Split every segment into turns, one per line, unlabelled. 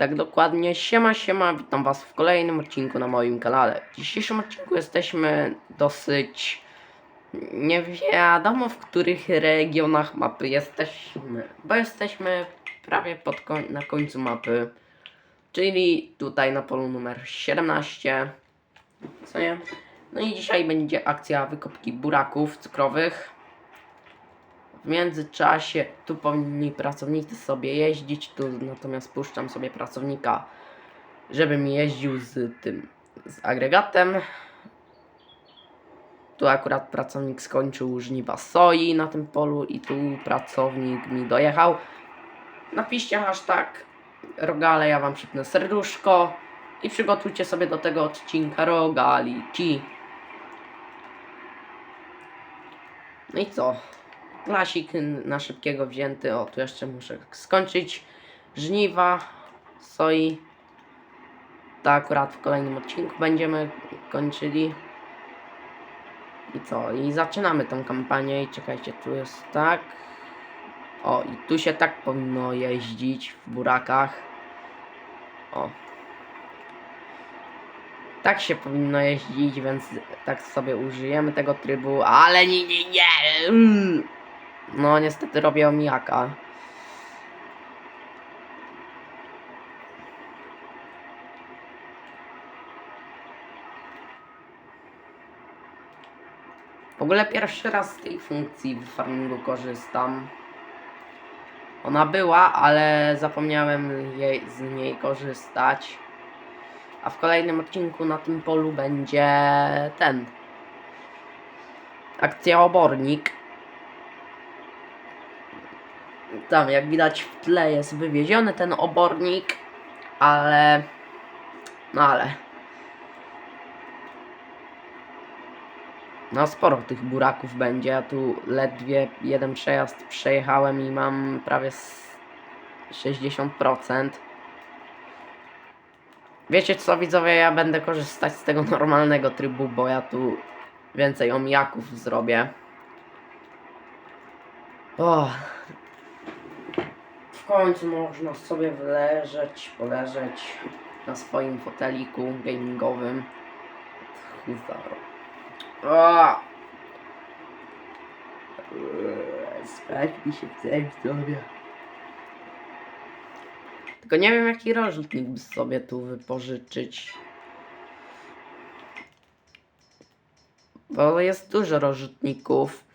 tak dokładnie. Siema, siema, witam was w kolejnym odcinku na moim kanale. W dzisiejszym odcinku jesteśmy dosyć... Nie wiadomo w których regionach mapy jesteśmy, bo jesteśmy prawie pod koń na końcu mapy. Czyli tutaj na polu numer 17. Co nie? No i dzisiaj będzie akcja wykopki buraków cukrowych. W międzyczasie tu powinni pracownicy sobie jeździć, tu natomiast puszczam sobie pracownika, żeby mi jeździł z tym, z agregatem. Tu akurat pracownik skończył żniwa soi na tym polu i tu pracownik mi dojechał. Napiszcie hashtag rogale, ja wam przypnę serduszko i przygotujcie sobie do tego odcinka rogaliki. No i co? Klasik na szybkiego wzięty. O, tu jeszcze muszę skończyć żniwa soi. To akurat w kolejnym odcinku będziemy kończyli. I co? I zaczynamy tą kampanię. I czekajcie, tu jest tak. O, i tu się tak powinno jeździć w burakach. O. Tak się powinno jeździć, więc tak sobie użyjemy tego trybu, ale nie, nie, nie. Mm. No niestety robię omijaka. W ogóle pierwszy raz z tej funkcji w farmingu korzystam. Ona była, ale zapomniałem jej, z niej korzystać. A w kolejnym odcinku na tym polu będzie ten. Akcja obornik. Tam, jak widać w tle jest wywieziony ten obornik, ale... No ale... No sporo tych buraków będzie, ja tu ledwie jeden przejazd przejechałem i mam prawie s- 60%. Wiecie co widzowie, ja będę korzystać z tego normalnego trybu, bo ja tu więcej omijaków zrobię. O, końcu można sobie wleżeć, poleżeć na swoim foteliku gamingowym. Huzaro. Spać mi się chce widzowie. Tylko nie wiem jaki rozrzutnik by sobie tu wypożyczyć. Bo jest dużo rozrzutników.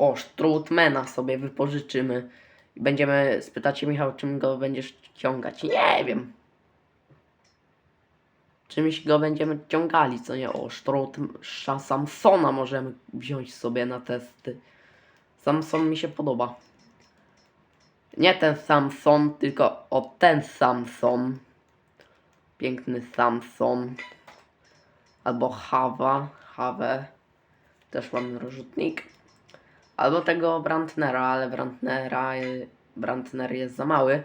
O, Stroutmana sobie wypożyczymy. I będziemy, spytacie Michał, czym go będziesz ciągać. Nie wiem. Czymś go będziemy ciągali, co nie? O, Strout Samsona możemy wziąć sobie na testy. Samson mi się podoba. Nie ten Samson, tylko o ten Samson. Piękny Samson. Albo Hawa. Hawę. Też mam rozrzutnik. Albo tego Brandnera, ale Brandnera, Brandner jest za mały.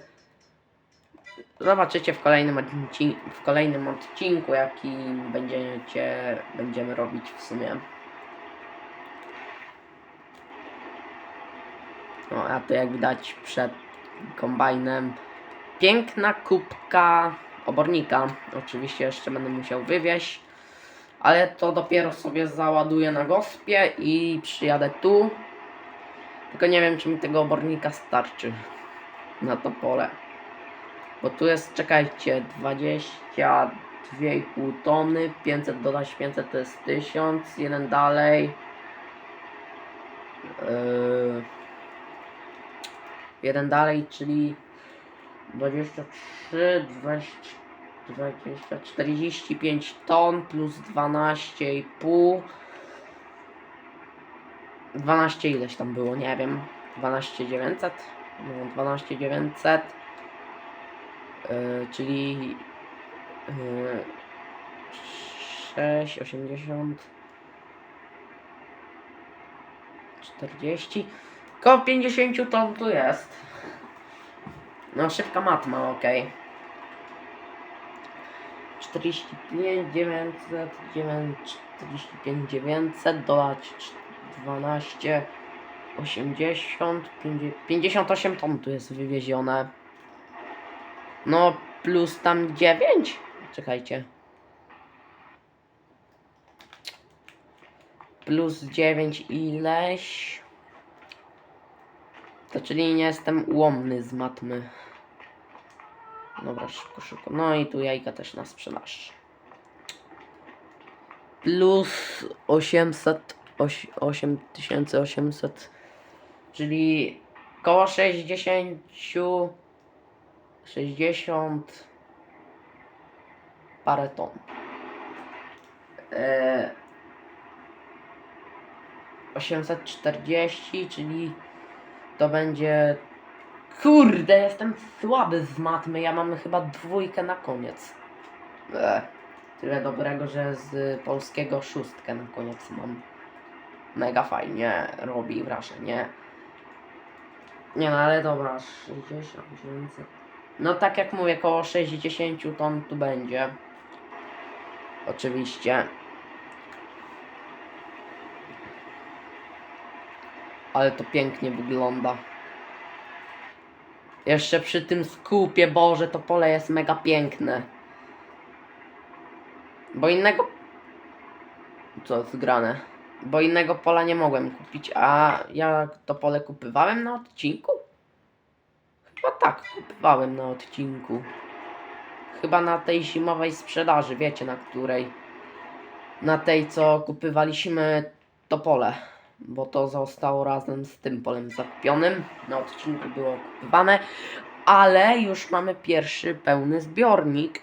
Zobaczycie w kolejnym, odcinku, w kolejnym odcinku, jaki będziecie, będziemy robić w sumie. No, a to jak widać przed kombajnem piękna kubka obornika. Oczywiście jeszcze będę musiał wywieźć, ale to dopiero sobie załaduję na gospie i przyjadę tu. Tylko nie wiem, czy mi tego obornika starczy na to pole. Bo tu jest, czekajcie, 22,5 tony, 500 dodać 500 to jest 1000, jeden dalej. Yy, jeden dalej, czyli 23, 20, 20, 45 ton plus 12,5. 12 ileś tam było, nie wiem. 12 900? No, 12 900. Yy, czyli yy, 6, 80 40 Koło 50 ton tu jest. No szybka matma, ok. 45 900 9, 45 900 dodać 12 80 50, 58 ton tu jest wywiezione. No, plus tam 9. Czekajcie. Plus 9 ileś. To czyli nie jestem ułomny z matmy. Dobra, szybko, szybko. No i tu jajka też na sprzedaż. Plus 800, oś- 8800, czyli koło 60, 60 parę ton. E, 840, czyli to będzie. Kurde, jestem słaby z matmy. Ja mam chyba dwójkę na koniec. Ech, tyle dobrego, że z polskiego szóstkę na koniec mam. Mega fajnie robi wrażenie. Nie no, ale dobra, 60, 900. No tak jak mówię, koło 60 ton tu będzie. Oczywiście. Ale to pięknie wygląda. Jeszcze przy tym skupie, Boże, to pole jest mega piękne. Bo innego... Co jest grane? Bo innego pola nie mogłem kupić, a ja to pole kupywałem na odcinku? Chyba tak, kupywałem na odcinku. Chyba na tej zimowej sprzedaży, wiecie na której? Na tej, co kupywaliśmy to pole. Bo to zostało razem z tym polem zakupionym. Na odcinku było kupywane. Ale już mamy pierwszy pełny zbiornik.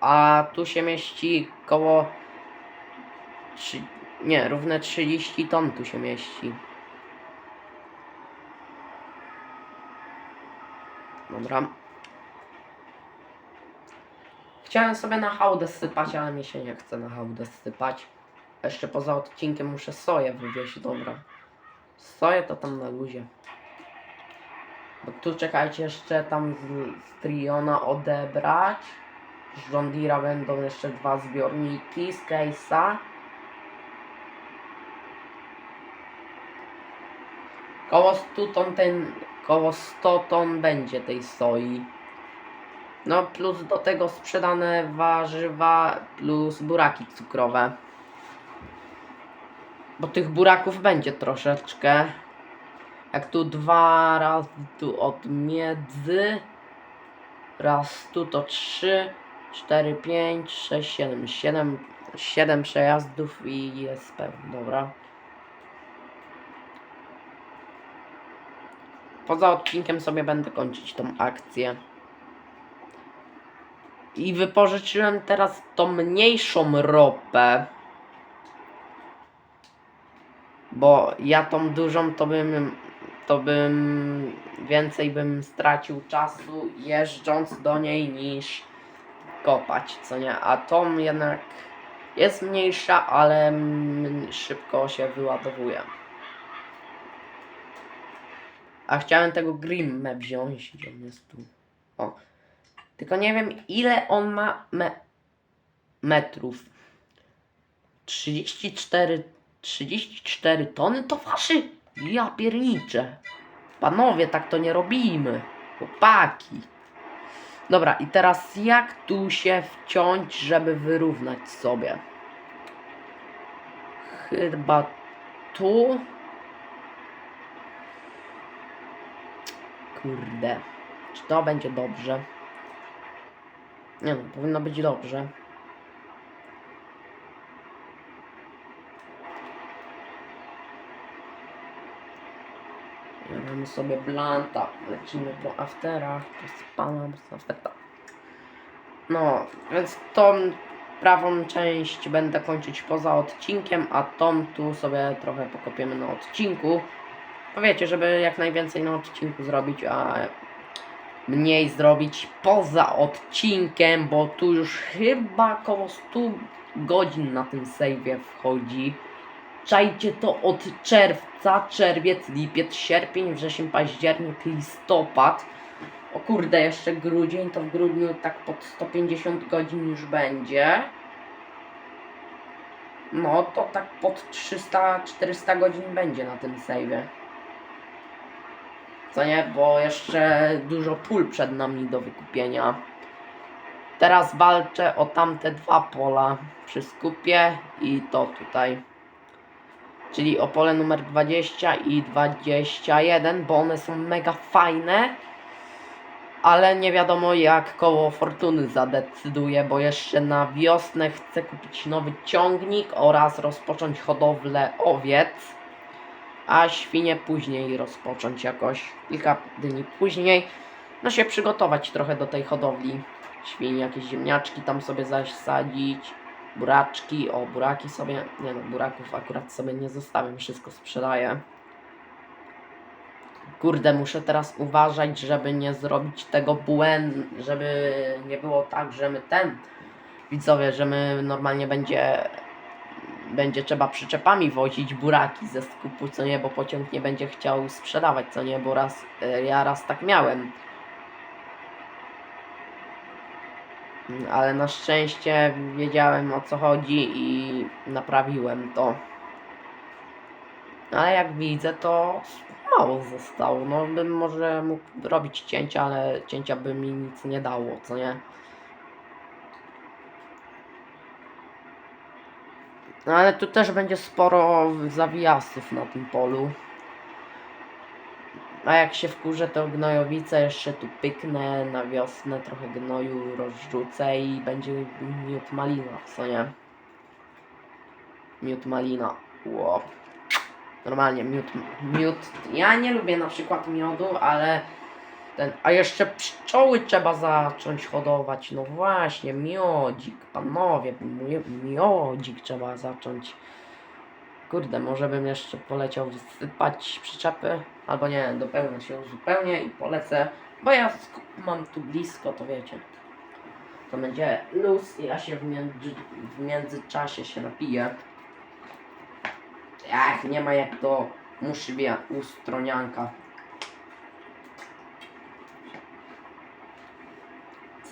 A tu się mieści koło. Trzy, nie, równe 30 ton tu się mieści. Dobra. Chciałem sobie na hałdę sypać, ale mi się nie chce na hałdę sypać. Jeszcze poza odcinkiem muszę soję wywieźć, dobra. Soję to tam na luzie. Bo tu czekajcie jeszcze tam z, z Triona odebrać. Z John będą jeszcze dwa zbiorniki z Case'a. Koło 100 ton ten, koło 100 ton będzie tej soi. No plus do tego sprzedane warzywa plus buraki cukrowe. Bo tych buraków będzie troszeczkę. Jak tu dwa, raz tu od miedzy. Raz tu to trzy, cztery, pięć, sześć, siedem. Siedem, siedem przejazdów i jest pełny, dobra. Poza odcinkiem sobie będę kończyć tą akcję. I wypożyczyłem teraz tą mniejszą ropę. Bo ja tą dużą to bym to bym więcej bym stracił czasu jeżdżąc do niej niż kopać, co nie? A tą jednak jest mniejsza, ale szybko się wyładowuje. A chciałem tego Grimmę wziąć, gdzie on jest tu. O. Tylko nie wiem ile on ma me metrów. 34 34 tony to waszy? Ja pierniczę. Panowie, tak to nie robimy. Chłopaki. Dobra, i teraz jak tu się wciąć, żeby wyrównać sobie? Chyba tu. Kurde. Czy to będzie dobrze? Nie no, powinno być dobrze. Ja mamy sobie blanta, lecimy po afterach, to spalam z afterta. No, więc tą prawą część będę kończyć poza odcinkiem, a tą tu sobie trochę pokopiemy na odcinku. Powiecie, żeby jak najwięcej na odcinku zrobić, a mniej zrobić poza odcinkiem, bo tu już chyba około 100 godzin na tym save'ie wchodzi. Czajcie to od czerwca, czerwiec, lipiec, sierpień, wrzesień, październik, listopad. O kurde, jeszcze grudzień, to w grudniu tak pod 150 godzin już będzie. No to tak pod 300-400 godzin będzie na tym save'ie. Co nie? Bo jeszcze dużo pól przed nami do wykupienia. Teraz walczę o tamte dwa pola przy skupie i to tutaj. Czyli o pole numer 20 i 21, bo one są mega fajne. Ale nie wiadomo jak koło fortuny zadecyduje, bo jeszcze na wiosnę chcę kupić nowy ciągnik oraz rozpocząć hodowlę owiec. A świnie później rozpocząć jakoś kilka dni później. No się przygotować trochę do tej hodowli świń, jakieś ziemniaczki tam sobie zasadzić, buraczki, o buraki sobie, nie no, buraków akurat sobie nie zostawiam, wszystko sprzedaję. Kurde, muszę teraz uważać, żeby nie zrobić tego błędu, żeby nie było tak, że my ten, widzowie, że my normalnie będzie, będzie trzeba przyczepami wozić buraki ze skupu, co nie, bo pociąg nie będzie chciał sprzedawać, co nie, bo raz, e, ja raz tak miałem. ale na szczęście wiedziałem o co chodzi i naprawiłem to. Ale jak widzę, to mało zostało. No bym może mógł robić cięcia, ale cięcia by mi nic nie dało, co nie? No ale tu też będzie sporo zawijasów na tym polu. A jak się wkurzę, to gnojowice jeszcze tu pyknę na wiosnę, trochę gnoju rozrzucę i będzie miód malina, co nie? Miód malina. Ło. Normalnie miód, miód. Ja nie lubię na przykład miodu, ale ten. A jeszcze pszczoły trzeba zacząć hodować. No właśnie, miodzik, panowie, mi- miodzik trzeba zacząć. Kurde, może bym jeszcze poleciał wysypać przyczepy, albo nie, dopełnię się zupełnie i polecę, bo ja mam tu blisko, to wiecie. To będzie luz i ja się w, między, w międzyczasie się napiję. Ach, nie ma jak to muszywia ustronianka.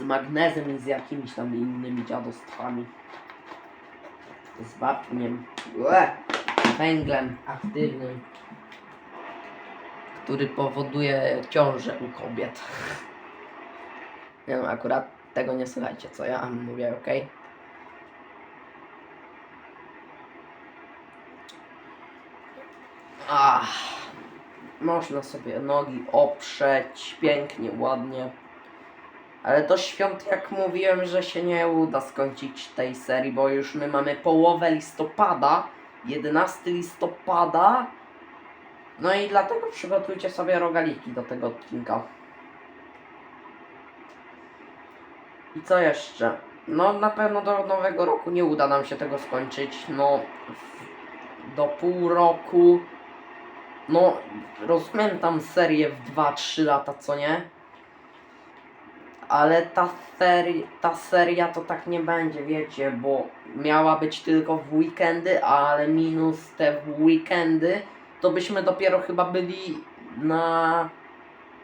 Z magnezem i z jakimiś tam innymi dziadostwami. Z wapniem. Ue węglem aktywnym, który powoduje ciążę u kobiet. Nie wiem, akurat tego nie słuchajcie, co ja mówię, ok? Ach, można sobie nogi oprzeć pięknie, ładnie. Ale do świąt, jak mówiłem, że się nie uda skończyć tej serii, bo już my mamy połowę listopada, 11 listopada. No i dlatego przygotujcie sobie rogaliki do tego odcinka. I co jeszcze? No na pewno do nowego roku nie uda nam się tego skończyć. No do pół roku. No rozumiem tam serię w 2-3 lata, co nie? Ale ta, seri ta seria to tak nie będzie, wiecie, bo miała być tylko w weekendy, ale minus te weekendy, to byśmy dopiero chyba byli na,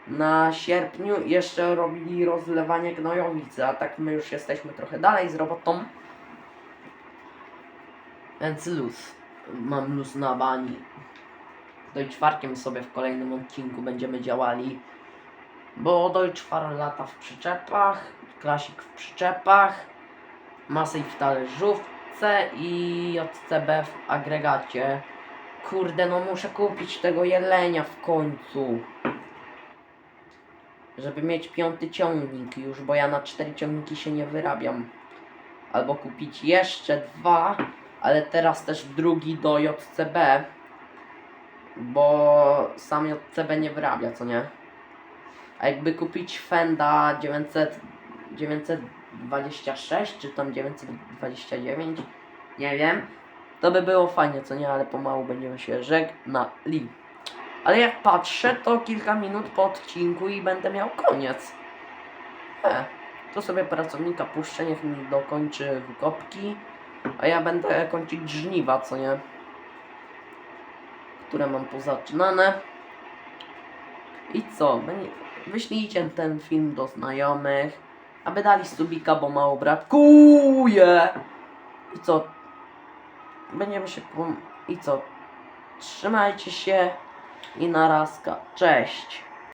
na sierpniu jeszcze robili rozlewanie gnojowicy, a tak my już jesteśmy trochę dalej z robotą. Więc luz. Mam luz na bani. Deutschwarkiem sobie w kolejnym odcinku będziemy działali. Bo Deutschfar lata w przyczepach, klasik w przyczepach, Masej w talerzówce i JCB w agregacie. Kurde, no muszę kupić tego jelenia w końcu. Żeby mieć piąty ciągnik już, bo ja na cztery ciągniki się nie wyrabiam. Albo kupić jeszcze dwa, ale teraz też drugi do JCB. Bo sam JCB nie wyrabia, co nie? A jakby kupić Fenda 900, 926 czy tam 929, nie wiem, to by było fajnie, co nie, ale pomału będziemy się żegnali. Ale jak patrzę, to kilka minut po odcinku i będę miał koniec. E, to sobie pracownika puszczę, niech mi dokończy wykopki, a ja będę kończyć żniwa, co nie, które mam pozaczynane. I co? Będzie- Wyślijcie ten film do znajomych, aby dali subika, bo mało brakuje. I co? Będziemy się. I co? Trzymajcie się i narazka. Cześć.